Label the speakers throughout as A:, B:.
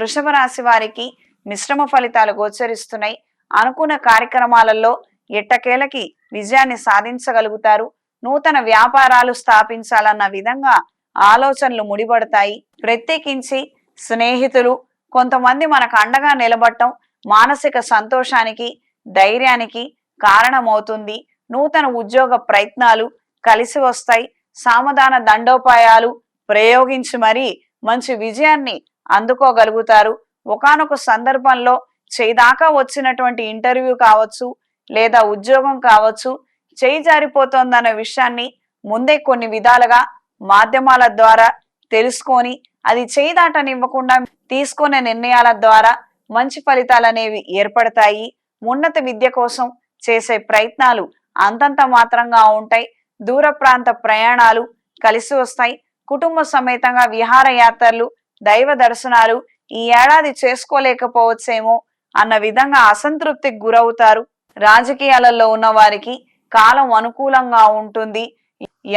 A: వృషభ రాశి వారికి మిశ్రమ ఫలితాలు గోచరిస్తున్నాయి. అనుకున్న కార్యక్రమాలలో ఎట్టకేలకి విజయాన్ని సాధించగలుగుతారు. నూతన వ్యాపారాలు స్థాపించాలన్న విధంగా ఆలోచనలు ముడిపడతాయి. ప్రత్యేకించి స్నేహితులు కొంతమంది మనకు అండగా నిలబడటం మానసిక సంతోషానికి ధైర్యానికి కారణమవుతుంది. నూతన ఉద్యోగ ప్రయత్నాలు కలిసి వస్తాయి. సామధాన దండోపాయాలు ప్రయోగించి మరీ మంచి విజయాన్ని అందుకోగలుగుతారు. ఒకానొక సందర్భంలో చేయిదాకా వచ్చినటువంటి ఇంటర్వ్యూ కావచ్చు లేదా ఉద్యోగం కావచ్చు చేయి జారిపోతోందన్న విషయాన్ని ముందే కొన్ని విధాలుగా మాధ్యమాల ద్వారా తెలుసుకొని అది చేయి దాటనివ్వకుండా తీసుకునే నిర్ణయాల ద్వారా మంచి ఫలితాలు అనేవి ఏర్పడతాయి. ఉన్నత విద్య కోసం చేసే ప్రయత్నాలు అంతంత మాత్రంగా ఉంటాయి. దూర ప్రాంత ప్రయాణాలు కలిసి వస్తాయి. కుటుంబ సమేతంగా విహారయాత్రలు దైవ దర్శనాలు ఈ ఏడాది చేసుకోలేకపోవచ్చేమో అన్న విధంగా అసంతృప్తికి గురవుతారు. రాజకీయాలలో ఉన్న వారికి కాలం అనుకూలంగా ఉంటుంది.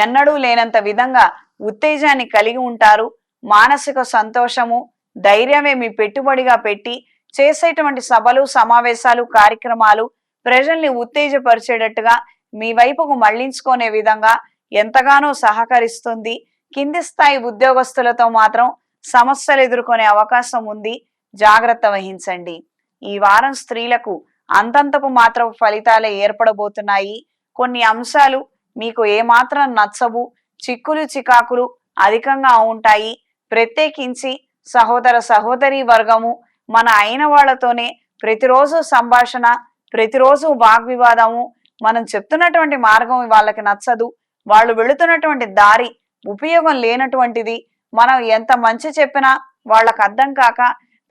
A: ఎన్నడూ లేనంత విధంగా ఉత్తేజాన్ని కలిగి ఉంటారు. మానసిక సంతోషము ధైర్యమే మీ పెట్టుబడిగా పెట్టి చేసేటువంటి సభలు సమావేశాలు కార్యక్రమాలు ప్రజల్ని ఉత్తేజపరిచేటట్టుగా మీ వైపుకు మళ్ళించుకునే విధంగా ఎంతగానో సహకరిస్తుంది. కింది స్థాయి ఉద్యోగస్తులతో మాత్రం సమస్యలు ఎదుర్కొనే అవకాశం ఉంది. జాగ్రత్త వహించండి. ఈ వారం స్త్రీలకు అంతంతపు మాత్రం ఫలితాలే ఏర్పడబోతున్నాయి. కొన్ని అంశాలు మీకు ఏమాత్రం నచ్చవు. చిక్కులు చికాకులు అధికంగా ఉంటాయి. ప్రత్యేకించి సహోదర సహోదరి వర్గము మన అయిన వాళ్ళతోనే ప్రతిరోజు సంభాషణ ప్రతిరోజు వాగ్వివాదము మనం చెప్తున్నటువంటి మార్గం వాళ్ళకి నచ్చదు. వాళ్ళు వెళుతున్నటువంటి దారి ఉపయోగం లేనటువంటిది. మనం ఎంత మంచి చెప్పినా వాళ్ళకు అర్థం కాక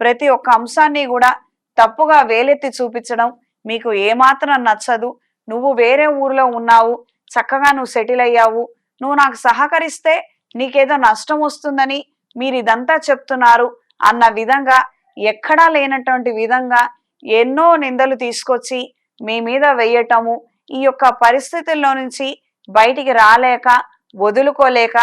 A: ప్రతి ఒక్క అంశాన్ని కూడా తప్పుగా వేలెత్తి చూపించడం మీకు ఏమాత్రం నచ్చదు. నువ్వు వేరే ఊర్లో ఉన్నావు చక్కగా నువ్వు సెటిల్ అయ్యావు నువ్వు నాకు సహకరిస్తే నీకేదో నష్టం వస్తుందని మీరు ఇదంతా చెప్తున్నారు అన్న విధంగా ఎక్కడా లేనటువంటి విధంగా ఎన్నో నిందలు తీసుకొచ్చి మీ మీద వెయ్యటము ఈ యొక్క పరిస్థితుల్లో నుంచి బయటికి రాలేక వదులుకోలేక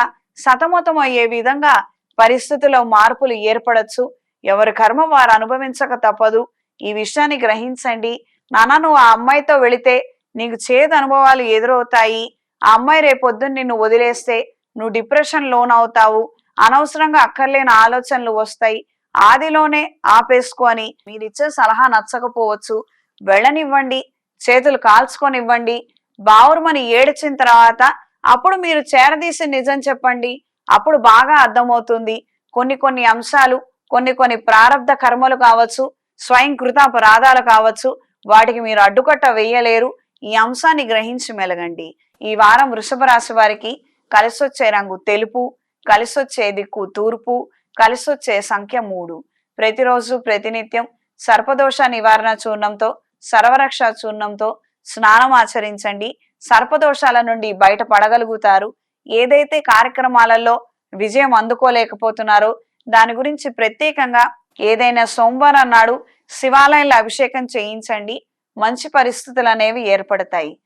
A: సతమతం అయ్యే విధంగా పరిస్థితుల్లో మార్పులు ఏర్పడచ్చు. ఎవరి కర్మ వారు అనుభవించక తప్పదు. ఈ విషయాన్ని గ్రహించండి. నాన్న నువ్వు ఆ అమ్మాయితో వెళితే నీకు చేదు అనుభవాలు ఎదురవుతాయి. ఆ అమ్మాయి రేపొద్దున నిన్ను వదిలేస్తే నువ్వు డిప్రెషన్ లోన్ అవుతావు అనవసరంగా అక్కర్లేని ఆలోచనలు వస్తాయి. ఆదిలోనే ఆపేసుకొని మీరిచ్చే సలహా నచ్చకపోవచ్చు. వెళ్ళనివ్వండి. చేతులు కాల్చుకొనివ్వండి. బావురుమని ఏడ్చిన తర్వాత అప్పుడు మీరు చేరదీసి నిజం చెప్పండి. అప్పుడు బాగా అర్థమవుతుంది. కొన్ని కొన్ని అంశాలు కొన్ని కొన్ని ప్రారంధ కర్మలు కావచ్చు స్వయం కృతాపరాధాలు కావచ్చు వాటికి మీరు అడ్డుకట్ట వేయలేరు. ఈ అంశాన్ని గ్రహించి మెలగండి. ఈ వారం వృషభ రాశి వారికి కలిసొచ్చే రంగు తెలుపు కలిసొచ్చే దిక్కు తూర్పు కలిసొచ్చే సంఖ్య మూడు. ప్రతిరోజు ప్రతినిత్యం సర్పదోష నివారణ చూర్ణంతో సర్వరక్ష చూర్ణంతో స్నానం ఆచరించండి. సర్పదోషాల నుండి బయటపడగలుగుతారు. ఏదైతే కార్యక్రమాలలో విజయం అందుకోలేకపోతున్నారో దాని గురించి ప్రత్యేకంగా ఏదైనా సోమవారం నాడు శివాలయంలో అభిషేకం చేయించండి. మంచి పరిస్థితులు అనేవి ఏర్పడతాయి.